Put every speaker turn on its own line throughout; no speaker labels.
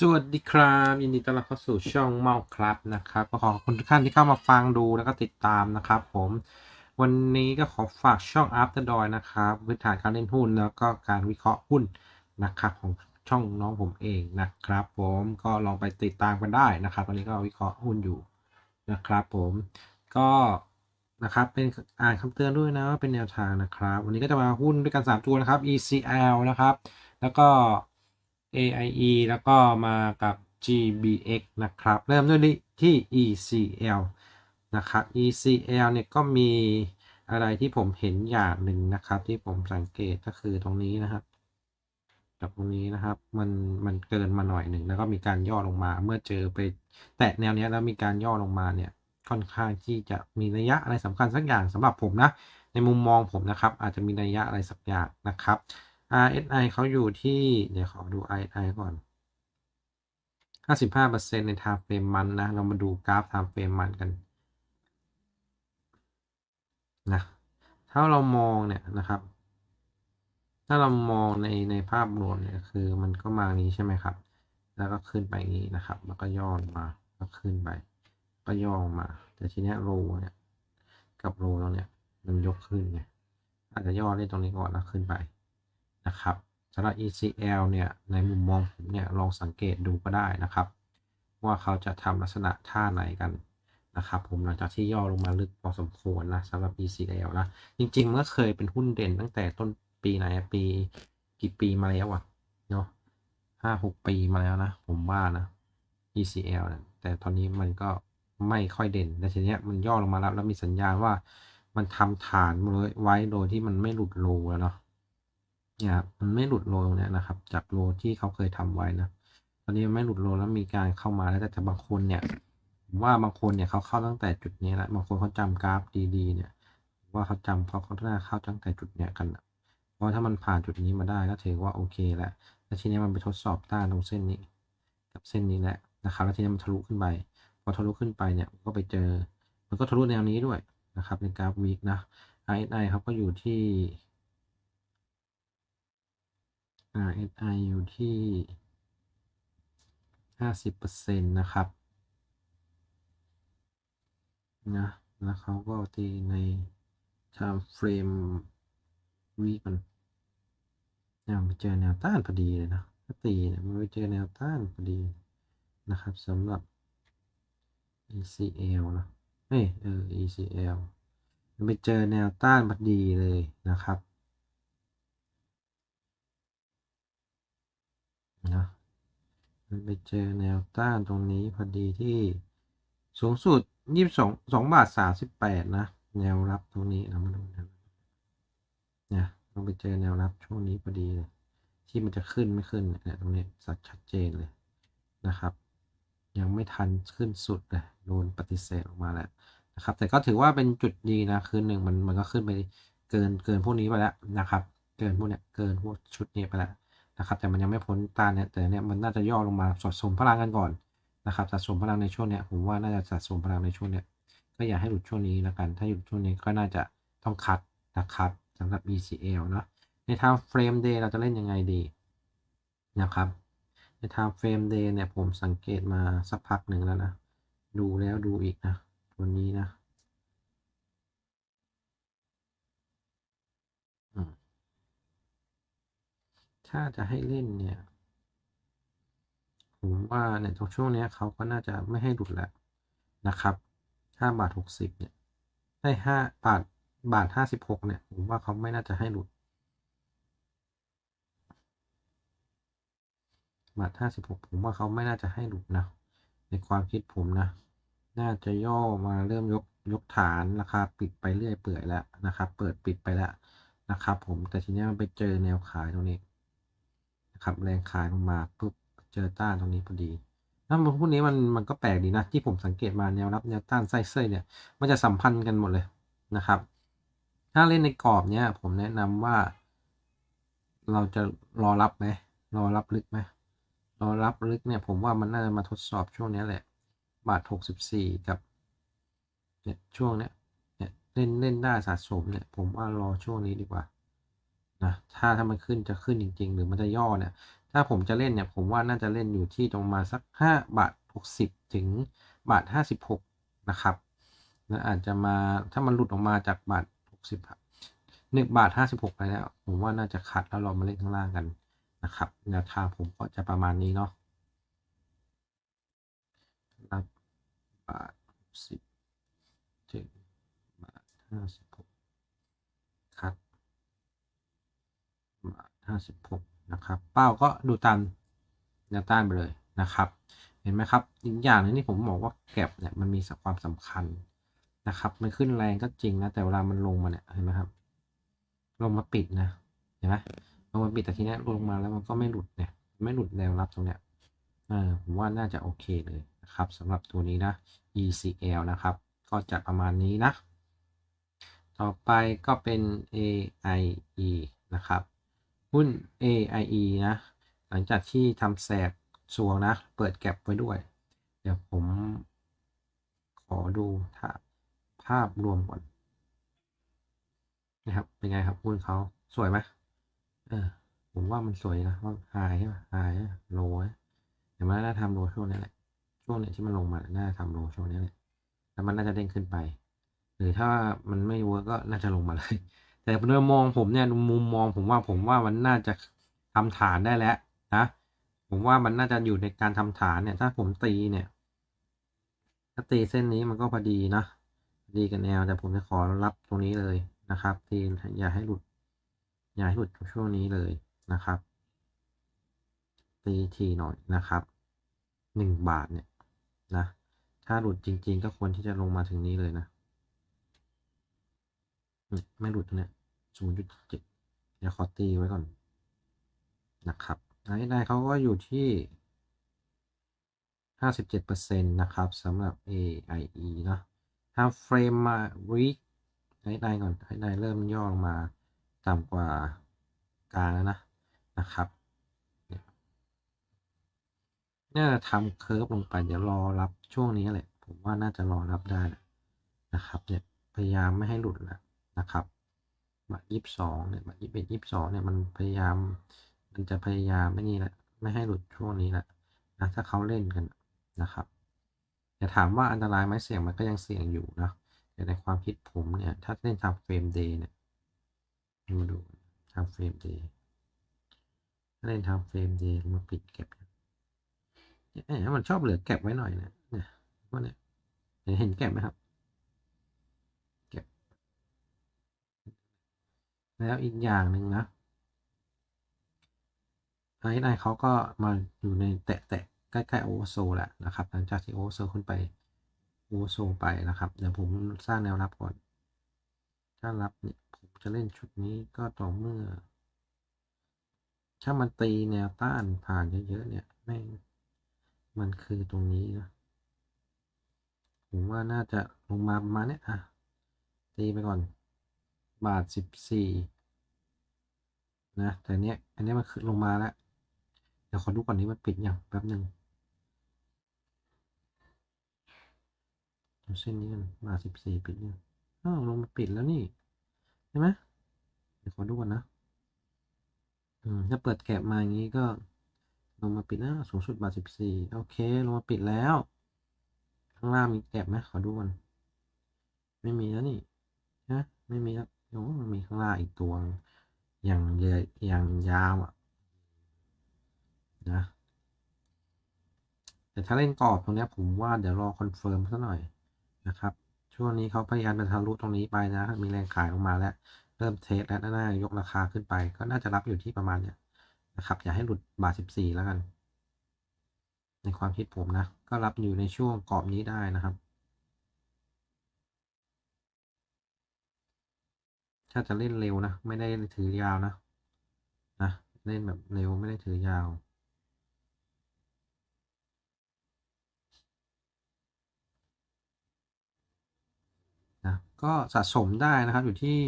สวัสดีครับยินดีต้อนรับเข้าสู่ช่องเมาครับนะครับก็ขอขอบคุณทุกท่านที่เข้ามาฟังดูแล้วก็ติดตามนะครับ ผมวันนี้ก็ขอฝากช่อง After d o นะครับพื้นฐานการเล่นหุ้นแล้วก็การวิเคราะห์หุ้นนะครับของช่องน้องผมเองนะครับ ผมก็ลองไปติดตามกันได้นะครับตอนนี้ก็วิเคราะห์หุ้นอยู่นะครับ ผมก็นะครับเป็นอ่านคำเตือนด้วยนะว่าเป็นแนวทางนะครับ วันนี้ก็จะมาหุ้นด้วยกัน 3 ตัวนะครับ ECL นะครับ แล้วก็ AIE แล้วก็มากับ GBX นะครับ เริ่มด้วยที่ ECL นะครับ ECL เนี่ยก็มีอะไรที่ผมเห็นอย่างหนึ่งนะครับ ที่ผมสังเกตก็คือตรงนี้นะครับกับตรงนี้นะครับมันมันเกินมาหน่อยหนึ่งแล้วก็มีการย่อลงมา เมื่อเจอไป แตะแนวเนี้ยแล้วมีการย่อลงมาเนี่ยค่อนข้างที่จะมีนัยะอะไรสำคัญสักอย่างสำหรับผมนะ ในมุมมองผมนะครับ อาจจะมีนัยยะอะไรสักอย่างนะครับ RSI เขาอยู่ที่ เดี๋ยวขอดู RSI ก่อน 55%ใน time frame มันนะ เรามาดูกราฟ time frame มันกันนะ ถ้าเรามองเนี่ยนะครับ ถ้าเรามองในในภาพรวมเนี่ยคือมันก็มานี้ใช่ไหมครับ แล้วก็ขึ้นไปนี้นะครับ แล้วก็ย่อมา ก็ขึ้นไป ก็ย่อมา แต่ทีเนี้ยโลเนี่ย กับโลตรงเนี้ยมันยกขึ้นไงอาจจะย่อเล่นตรงนี้ก่อนแล้วขึ้นไป นะครับสำหรับ ECL เนี่ยในมุมมองผมเนี่ยลองสังเกตดูก็ได้นะครับ ว่าเขาจะทำลักษณะท่าไหนกันนะครับผมหลังจากที่ย่อลงมาลึกพอสมควรนะสำหรับ ECL นะ จริงๆเมื่อเคยเป็นหุ้นเด่นตั้งแต่ต้นปีไหนปีกี่ปีมาแล้วอะเนาะห้าหกปีมาแล้วนะ ผมว่านะ ECL นี่ยแต่ตอนนี้มันก็ไม่ค่อยเด่นแต่ทีเนี้ยมันย่อลงมาแล้วแล้วมีสัญญาณว่ามันทำฐานไว้โดยที่มันไม่หลุดโลแล้วเนาะ เนี่ย มันไม่หลุดโลตรงเนี้ยนะครับ จากโลที่เขาเคยทำไว้นะ ตอนนี้มันไม่หลุดโลแล้วมีการเข้ามาแล้วแต่บางคนเนี่ยว่าบางคนเนี่ยเขาเข้าตั้งแต่จุดนี้แล้วบางคนเขาจำกราฟดีๆเนี่ย ว่าเขาจำเขาเขาน่าเข้าตั้งแต่จุดเนี้ยกันนะเพราะถ้ามันผ่านจุดนี้มาได้ก็ถือว่าโอเคแล้วแล้วทีนี้มันไปทดสอบต้านตรงเส้นนี้ กับเส้นนี้แหละนะครับ แล้วทีนี้มันทะลุขึ้นไปพอทะลุขึ้นไปเนี่ยก็ไปเจอ มันก็ทะลุแนวนี้ด้วยนะครับในกราฟวีคนะ RSI ครับก็อยู่ที่ RSI อยู่ที่ห้าสิบเปอร์เซ็นต์นะครับนะแล้วเขาก็ตีใน time frame week มันเนี่ยไปเจอแนวต้านพอดีเลยนะถ้าตีเนี่ยมันไปเจอแนวต้านพอดีนะครับสำหรับ ECL นะเอ้ยเออ ECL มันไปเจอแนวต้านพอดีเลยนะครับ นะมันไปเจอแนวต้านตรงนี้พอดีที่สูงสุดยี่สิบสองสองบาทสามสิบแปดนะ แนวรับตรงนี้เรามาดูนะเนี่ยเราไปเจอแนวรับช่วงนี้พอดีเลยที่มันจะขึ้นไม่ขึ้นเนี่ยตรงนี้สักชัดเจนเลยนะครับ ยังไม่ทันขึ้นสุดเลยโดนปฏิเสธออกมาแล้วนะครับ แต่ก็ถือว่าเป็นจุดดีนะคือหนึ่งมันมันก็ขึ้นไปเกินเกินพวกนี้ไปแล้วนะครับ เกินพวกเนี้ยเกินพวกชุดนี้ไปแล้ว นะครับ แต่มันยังไม่พ้นตาเนี่ยแต่เนี้ยมันน่าจะย่อลงมาสะสมพลังกันก่อนนะครับสะสมพลังในช่วงเนี้ยผมว่าน่าจะสะสมพลังในช่วงเนี้ยก็อย่าให้หลุดช่วงนี้แล้วกัน ถ้าหลุดช่วงนี้ก็น่าจะต้องคัดนะครับสำหรับ ECL เนาะใน time frame day เราจะเล่นยังไงดีนะครับ ใน time frame day เนี่ยผมสังเกตมาสักพักหนึ่งแล้วนะ ดูแล้วดูอีกนะ ตัวนี้นะอืม ถ้าจะให้เล่นเนี่ย ผมว่าเนี่ยตรงช่วงนี้เขาก็น่าจะไม่ให้หลุดแล้วนะครับห้าบาทหกสิบเนี่ยได้ห้าบาทบาทห้าสิบหกเนี่ย ผมว่าเขาไม่น่าจะให้หลุด บาทห้าสิบหกผมว่าเขาไม่น่าจะให้หลุดนะในความคิดผมนะ น่าจะย่อมาเริ่มยกยกฐานราคาปิดไปเรื่อยเปื่อยแล้วนะครับ เปิดปิดไปแล้วนะครับ ผมแต่ทีนี้มันไปเจอแนวขายตรงนี้ นะครับแรงขายลงมาปุ๊บเจอต้านตรงนี้พอดีแล้วพวกนี้มันมันก็แปลกดีนะ ที่ผมสังเกตมาแนวรับแนวต้านไส้เส้ยเนี่ย มันจะสัมพันธ์กันหมดเลยนะครับ ถ้าเล่นในกรอบเนี้ยผมแนะนำว่า เราจะรอรับไหมรอรับลึกไหมรอรับลึกเนี่ย ผมว่ามันน่าจะมาทดสอบช่วงนี้แหละ บาทหกสิบสี่กับเนี่ยช่วงเนี้ยเนี่ยเล่นเล่นได้สะสมเนี่ย ผมว่ารอช่วงนี้ดีกว่าะถ้าถ้ามันขึ้นจะขึ้นจริง ๆ หรือมันจะย่อเนี่ย ถ้าผมจะเล่นเนี่ย ผมว่าน่าจะเล่นอยู่ที่ตรงมาสัก 5 บาท 60 ถึงบาท 56 นะครับนะอาจจะมาถ้ามันหลุดออกมาจากบาท 60ครับหนึ่งบาท 56 ไปแล้ว ผมว่าน่าจะขัดแล้วเรามาเล่นข้างล่างกันนะครับแนวทางผมก็จะประมาณนี้เนาะบาทสิบเจ็ดบาทห้าสิบหก ห้าสิบหกนะครับ เป้าก็ดูตามแนวต้านไปเลยนะครับ เห็นไหมครับอีกอย่างหนึงที่ผมบอกว่าแก็บเนี่ยมันมีความสำคัญนะครับ มันขึ้นแรงก็จริงนะ แต่เวลามันลงมาเนี่ยเห็นไหมครับ ลงมาปิดนะ เห็นไหมลงมาปิดแต่ทีนี้ลงมาแล้วมันก็ไม่หลุดเนี่ย ไม่หลุดแนวรับตรงเนี้ยเออผมว่าน่าจะโอเคเลยนะครับสำหรับตัวนี้นะ ECL นะครับ ก็จะประมาณนี้นะ ต่อไปก็เป็น AIE นะครับ หุ้น AIE นะ หลังจากที่ทำแสกสวงนะ เปิดแก็บไว้ด้วย เดี๋ยวผม ขอดูถ้าภาพรวมก่อนนะครับ เป็นไงครับหุ้นเขาสวยไหมเออผมว่ามันสวยนะว่าไฮใช่ไหมไฮโลเดี๋ยวมันน่าทำโลช่วงนี้แหละช่วงเนี้ยที่มันลงมาน่าทำโลช่วงนี้แหละแล้วมันน่าจะเด้งขึ้นไป หรือถ้ามันไม่เวิร์กก็น่าจะลงมาเลย แต่โดยมองผมเนี่ยมุมมองผมว่าผมว่ามันน่าจะทำฐานได้แล้วนะผมว่ามันน่าจะอยู่ในการทำฐานเนี่ย ถ้าผมตีเนี่ยถ้าตีเส้นนี้มันก็พอดีนะดีกันแนว แต่ผมจะขอรับตรงนี้เลยนะครับตีอย่าให้หลุด อย่าให้หลุดช่วงนี้เลยนะครับ ตีทีหน่อยนะครับหนึ่งบาทเนี่ยนะถ้าหลุดจริง ๆ ก็ควรที่จะลงมาถึงนี้เลยนะ ไม่หลุดเนี่ยศูนย์จุดเจ็ดเดี๋ยวขอตีไว้ก่อนนะครับไอ้ได้เขาก็อยู่ที่ห้าสิบเจ็ดเปอร์เซ็นต์นะครับสำหรับ AIE เนาะทำเฟรมมาวีคไอ้ได้ก่อนไอ้ได้เริ่มย่อลงมาต่ำกว่ากลางแล้วนะนะครับน่าจะทำเคิร์ฟลงไปเดี๋ยวรอรับช่วงนี้แหละ ผมว่าน่าจะรอรับได้นะครับเนี่ยพยายามไม่ให้หลุดแล้ว นะครับบัตรยี่สิบสองเนี่ยบัตรยี่สิบเอ็ดยี่สิบสองเนี่ยมันพยายาม มันจะพยายามไม่นี่แหละไม่ให้หลุดช่วงนี้แหละนะถ้าเขาเล่นกันนะครับแต่ถามว่าอันตรายไหมเสี่ยงมันก็ยังเสี่ยงอยู่นะแต่ในความคิดผมเนี่ย ถ้าเล่นทำเฟรมเดย์เนี่ยดูดูทำเฟรมเดย์ถ้าเล่นทำเฟรมเดย์มาปิดเก็บเนี่ยมันชอบเหลือเก็บไว้หน่อยนะเนี่ยพวกเนี้ยเห็นเก็บไหมครับ เก็บ แล้วอีกอย่างหนึ่งนะไอ้นเขาก็มาอยู่ในแตะแตะใกล้ๆโอเวอร์โซแหละนะครับ หลังจากที่โอเวอร์โซขึ้นไปโอเวอร์โซไปนะครับ เดี๋ยวผมสร้างแนวรับก่อน ถ้ารับเนี่ยผมจะเล่นชุดนี้ก็ต่อเมื่อ ถ้ามันตีแนวต้านผ่านเยอะๆเนี่ยแม่งมันคือตรงนี้นะผมว่าน่าจะลงมาประมาณนี้อะตีไปก่อน บาทสิบสี่นะแต่เนี้ยอันนี้มันขึ้นลงมาแล้ว เดี๋ยวขอดูก่อนนี้มันปิดอย่างแป๊บหนึ่งเส้นนี้กันบาทสิบสี่ปิดยังอ้าวลงมาปิดแล้วนี่ใช่ไหมเดี๋ยวขอดูก่อนนะอืมถ้าเปิดแกะมาอย่างนี้ก็ ลงมาปิดแล้วสูงสุดบาทสิบสี่โอเค ลงมาปิดแล้ว ข้างล่างมีแอบไหมขอดูก่อนไม่มีแล้วนี่นะไม่มีแล้ว โอ้มันมีข้างล่างอีกตัวอย่างเยอย่างยาวอะนะแต่ถ้าเล่นกรอบตรงนี้ผมว่าเดี๋ยวรอคอนเฟิร์มซะหน่อยนะครับ ช่วงนี้เขาพยายามจะทะลุตรงนี้ไปนะ มีแรงขายออกมาแล้ว เริ่มเทสแล้วน่ายกราคาขึ้นไป ก็น่าจะรับอยู่ที่ประมาณเนี้ยนะครับ อย่าให้หลุดบาทสิบสี่แล้วกัน ในความคิดผมนะ ก็รับอยู่ในช่วงกรอบนี้ได้นะครับ ถ้าจะเล่นเร็วนะ ไม่ได้ถือยาวนะ นะ เล่นแบบเร็วไม่ได้ถือยาว นะ ก็สะสมได้นะครับอยู่ที่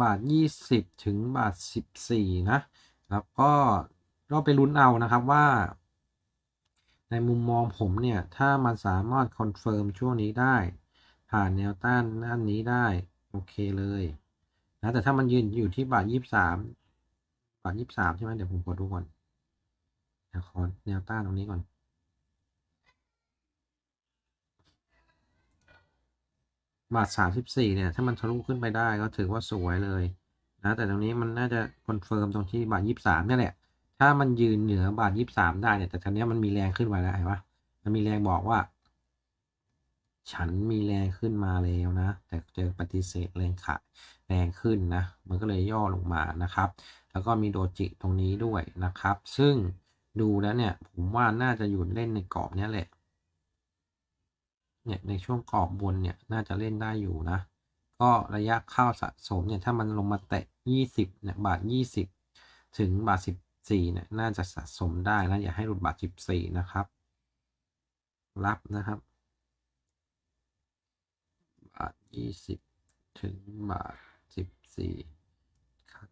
บาทยี่สิบถึงบาทสิบสี่นะ แล้วก็ก็ไปลุ้นเอานะครับว่า ในมุมมองผมเนี่ย ถ้ามันสามารถคอนเฟิร์มช่วงนี้ได้ ผ่านแนวต้านด้านนี้ได้ โอเคเลย นะแต่ถ้ามันยืนอยู่ที่บาทยี่สามบาทยี่สามใช่ไหมเดี๋ยวผมขอดูก่อนเดี๋ยวขอแนวต้านตรงนี้ก่อน บาทสามสิบสี่เนี่ย ถ้ามันทะลุขึ้นไปได้ก็ถือว่าสวยเลยนะแต่ตรงนี้มันน่าจะคอนเฟิร์มตรงที่บาทยี่สิบสามนี่แหละ ถ้ามันยืนเหนือบาทยี่สิบสามได้เนี่ยแต่ตอนนี้มันมีแรงขึ้นมาแล้วเห็นปะมันมีแรงบอกว่า ฉันมีแรงขึ้นมาแล้วนะ แต่เจอปฏิเสธแรงขาแรงขึ้นนะ มันก็เลยย่อลงมานะครับ แล้วก็มีโดจิตรงนี้ด้วยนะครับ ซึ่งดูแล้วเนี่ย ผมว่าน่าจะอยู่เล่นในกรอบนี้แหละ เนี่ยในช่วงกรอบบนเนี่ยน่าจะเล่นได้อยู่นะ ก็ระยะเข้าสะสมเนี่ยถ้ามันลงมาแตะ 20เนี่ยบาท 20 ถึงบาท 14เนี่ยน่าจะสะสมได้นะอย่าให้หลุดบาท 14 นะครับ รับนะครับ บาท20ถึงบาท14ครับ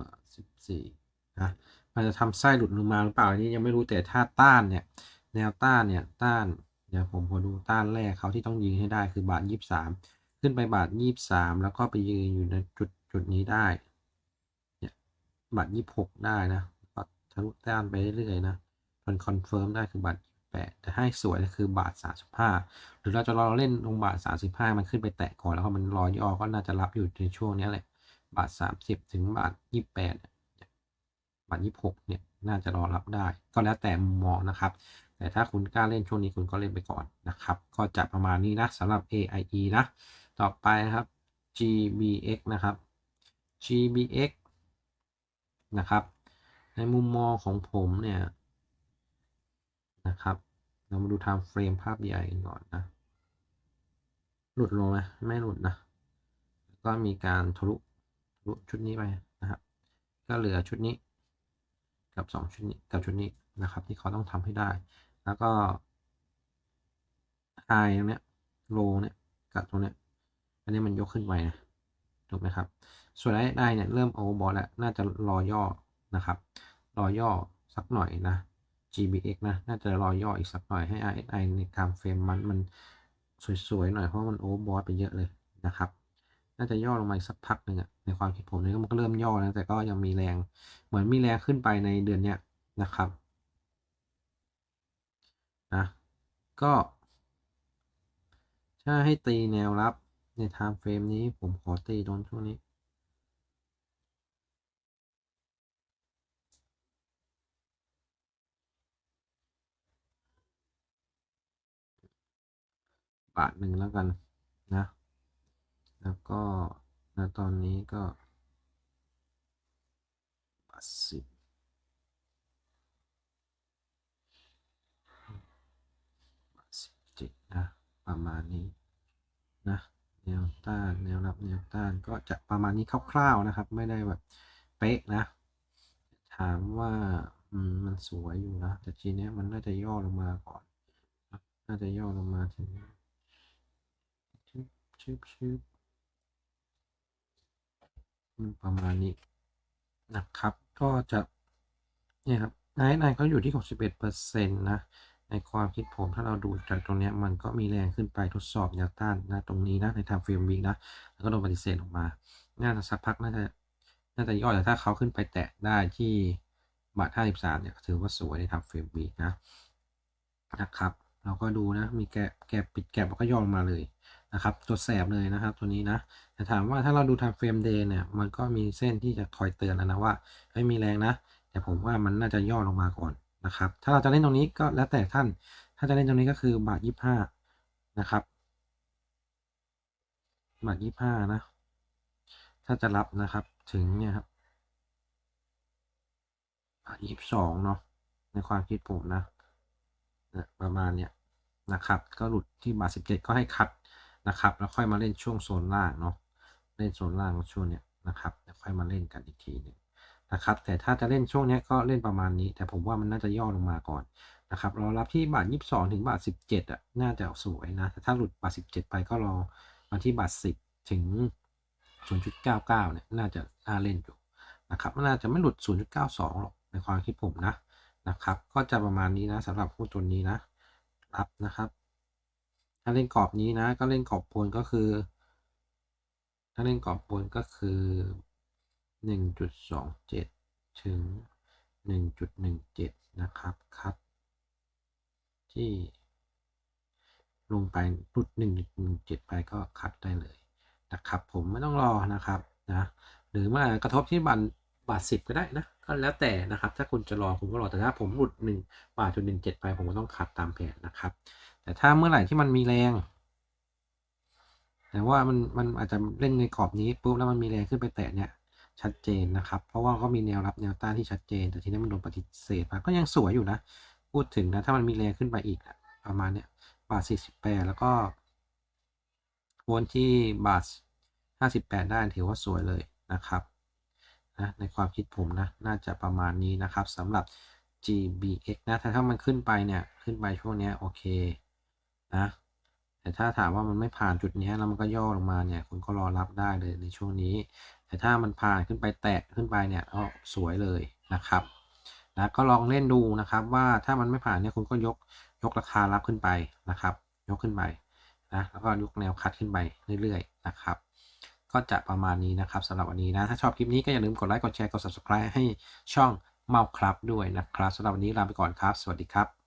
บาท14นะมันจะทำไส้หลุดลงมาหรือเปล่าอันนี้ยังไม่รู้แต่ถ้าต้านเนี่ย แนวต้านเนี่ยต้าน เดี๋ยวผมขอดูต้านแรกเขาที่ต้องยืนให้ได้คือบาท23ขึ้นไปบาท23แล้วก็ไปยืนอยู่ในจุดจุดนี้ได้เนี่ยบาท26ได้นะก็ทะลุต้านไปเรื่อยๆนะมันคอนเฟิร์มได้คือบาท 8 แต่ให้สวยคือบาท 35 หรือเราจะรอเล่นลงบาท 35 มันขึ้นไปแตะก่อนแล้วก็มันรอย่อก็น่าจะรับอยู่ในช่วงนี้แหละ บาท 30 ถึงบาท 28 บาท 26 เนี่ยน่าจะรอรับได้ ก็แล้วแต่มุมมองนะครับ แต่ถ้าคุณกล้าเล่นช่วงนี้คุณก็เล่นไปก่อนนะครับ ก็จะประมาณนี้นะสำหรับ AIE นะ ต่อไปนะครับ GBX นะครับ GBX นะครับ ในมุมมองของผมเนี่ย นะครับ เรามาดู time frame ภาพใหญ่ก่อนนะ หลุดลงไหมไม่หลุดนะ ก็มีการทะลุทะลุชุดนี้ไปนะครับ ก็เหลือชุดนี้ กับ 2 ชุดนี้กับชุดนี้นะครับ ที่เขาต้องทำให้ได้ แล้วก็ไฮตรงเนี้ยโลเนี่ยกับตรงเนี้ย อันนี้มันยกขึ้นไปนะถูกไหมครับ ส่วนไอ้ได้เนี่ยเริ่มโอเวอร์บอลแล้ว น่าจะรอย่อนะครับ รอย่อสักหน่อยนะ GBX นะ น่าจะรอย่ออีกสักหน่อยให้ RSI ในการเฟรมมันมันสวยๆหน่อยเพราะมันโอเวอร์บอลไปเยอะเลยนะครับ น่าจะย่อลงมาอีกสักพักหนึ่งอะในความคิดผมเนี่ยมันก็เริ่มย่อแล้วแต่ก็ยังมีแรง เหมือนมีแรงขึ้นไปในเดือนเนี้ยนะครับนะก็ถ้าให้ตีแนวรับใน time frame นี้ผมขอตีโดนช่วงนี้ บาทหนึ่งแล้วกันนะ แล้วก็ณตอนนี้ก็บาทสิบบาทสิบเจ็ดนะ ประมาณนี้นะแนวต้านแนวรับแนวต้านก็จะประมาณนี้คร่าวๆนะครับ ไม่ได้แบบเป๊ะนะ ถามว่ามันสวยอยู่นะ แต่ทีเนี้ยมันน่าจะย่อลงมาก่อนนะน่าจะย่อลงมาถึง ชึบชึบประมาณนี้นะครับ ก็จะเนี่ยครับนายนายเขาอยู่ที่ 61เปอร์เซ็นต์นะ ในความคิดผมถ้าเราดูจากตรงนี้มันก็มีแรงขึ้นไปทดสอบแนวต้านนะตรงนี้นะในทางเฟรมวีนะ แล้วก็โดนปฏิเสธออกมา น่าจะสักพักน่าจะน่าจะย่อแต่ถ้าเขาขึ้นไปแตะได้ที่บาท 53 เนี่ยถือว่าสวยในทางเฟรมวีนะนะครับ เราก็ดูนะ มีแกะแกปิดแกะแล้วก็ย่อลงมาเลย นะครับตัวแสบเลยนะครับตัวนี้นะแต่ถามว่าถ้าเราดูทางเฟรมเดย์เนี่ยมันก็มีเส้นที่จะคอยเตือนนะว่าไม่มีแรงนะแต่ผมว่ามันน่าจะย่อลงมาก่อนนะครับถ้าเราจะเล่นตรงนี้ก็แล้วแต่ท่าน ถ้าจะเล่นตรงนี้ก็คือบาทยี่ห้านะครับบาทยี่ห้านะ ถ้าจะรับนะครับถึงเนี่ยครับบาทยี่สองเนาะในความคิดผมนะนะประมาณเนี้ยนะครับ ก็หลุดที่บาทสิบเจ็ดก็ให้คัด นะครับ แล้วค่อยมาเล่นช่วงโซนล่างเนาะเล่นโซนล่างช่วงเนี้ยนะครับแล้วค่อยมาเล่นกันอีกทีหนึงนะครับ แต่ถ้าจะเล่นช่วงนี้ก็เล่นประมาณนี้ แต่ผมว่ามันน่าจะย่อลงมาก่อนนะครับรอรับที่บาท 22 ถึงบาท 17อะน่าจะสวยนะแต่ถ้าหลุดบาท 17 ไปก็รอมาที่บาท 10 ถึง 0.99 เนี่ยน่าจะน่าเล่นอยู่นะครับน่าจะไม่หลุด 0.92 หรอกในความคิดผมนะนะครับ ก็จะประมาณนี้นะสำหรับหุ้นตัวนี้นะรับนะครับ ถ้าเล่นกรอบนี้นะ ก็เล่นกรอบบนก็คือ ถ้าเล่นกรอบบนก็คือ 1.27 ถึงหนึ่งจุดหนึ่งเจ็ดนะครับคัดที่ลงไปรุดหนึ่งหนึ่งเจ็ดไปก็คัดได้เลยนะครับ ผมไม่ต้องรอนะครับนะหรือมันอากระทบที่บัน บาทสิบก็ได้นะ ก็แล้วแต่นะครับ ถ้าคุณจะรอคุณก็รอ แต่ถ้าผมหลุดหนึ่งบาทจุดหนึ่งเจ็ดไป ผมก็ต้องคัดตามแผนนะครับ แต่ถ้าเมื่อไหร่ที่มันมีแรง แต่ว่ามันมันอาจจะเล่นในกรอบนี้ปุ๊บแล้วมันมีแรงขึ้นไปแตะเนี่ยชัดเจนนะครับ เพราะว่าก็มีแนวรับแนวต้านที่ชัดเจน แต่ทีนี้มันโดนปฏิเสธไปก็ยังสวยอยู่นะ พูดถึงนะ ถ้ามันมีแรงขึ้นไปอีกประมาณเนี้ยบาท48แปดแล้วก็วนที่บาท58ได้ถือว่าสวยเลยนะครับ นะในความคิดผมนะน่าจะประมาณนี้นะครับสำหรับ GBX นะถ้าถ้ามันขึ้นไปเนี่ยขึ้นไปช่วงนี้โอเคนะแต่ถ้าถามว่ามันไม่ผ่านจุดนี้แล้วมันก็ย่อลงมาเนี่ยคุณก็รอรับได้เลยในช่วงนี้ แต่ถ้ามันผ่านขึ้นไปแตะขึ้นไปเนี่ยก็สวยเลยนะครับนะก็ลองเล่นดูนะครับว่าถ้ามันไม่ผ่านเนี่ยคุณก็ยกยกราคารับขึ้นไปนะครับ ยกขึ้นไปนะแล้วก็ยกแนวคัดขึ้นไปเรื่อยๆนะครับ ก็จะประมาณนี้นะครับสำหรับวันนี้นะ ถ้าชอบคลิปนี้ก็อย่าลืมกดไลค์ กดแชร์ กด subscribe ให้ช่องเมาครับด้วยนะครับสำหรับวันนี้ลาไปก่อนครับ สวัสดีครับ